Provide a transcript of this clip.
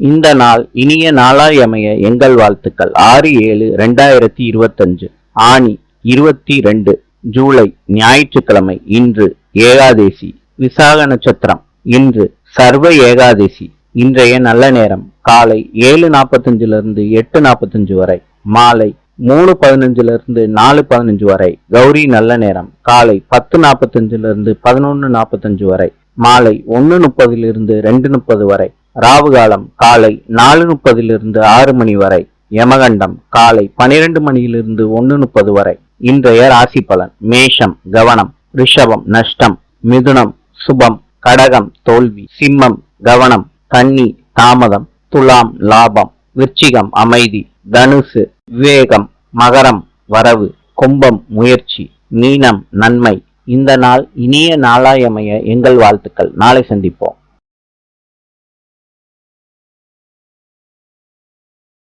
இந்த நாள் இனிய நாளாய் அமைய எங்கள் வாழ்த்துக்கள். ஆறு ஏழு ரெண்டாயிரத்தி இருபத்தஞ்சு ஆணி இருபத்தி ரெண்டு ஜூலை ஞாயிற்றுக்கிழமை இன்று ஏகாதேசி விசாக நட்சத்திரம் இன்று சர்வ ஏகாதேசி இன்றைய நல்ல நேரம் காலை ஏழு நாற்பத்தஞ்சிலிருந்து எட்டு நாற்பத்தஞ்சு வரை மாலை மூணு பதினஞ்சிலிருந்து நாலு பதினஞ்சு வரை கௌரி நல்ல நேரம் காலை பத்து நாற்பத்தஞ்சிலிருந்து பதினொன்று நாற்பத்தஞ்சு வரை மாலை ஒன்று முப்பதிலிருந்து ரெண்டு முப்பது வரை ராவு காலம் காலை நாலு முப்பதிலிருந்து ஆறு மணி வரை யமகண்டம் காலை பனிரெண்டு மணியிலிருந்து ஒன்று முப்பது வரை. இன்றைய ராசி பலன் மேஷம் கவனம் ரிஷபம் நஷ்டம் மிதுனம் சுபம் கடகம் தோல்வி சிம்மம் கவனம் கன்னி தாமதம் துலாம் லாபம் விருச்சிகம் அமைதி தனுசு விவேகம் மகரம் வரவு கும்பம் முயற்சி மீனம் நன்மை. இந்த நாள் இனிய நாளாயமைய எங்கள் வாழ்த்துக்கள். நாளை சந்திப்போம்.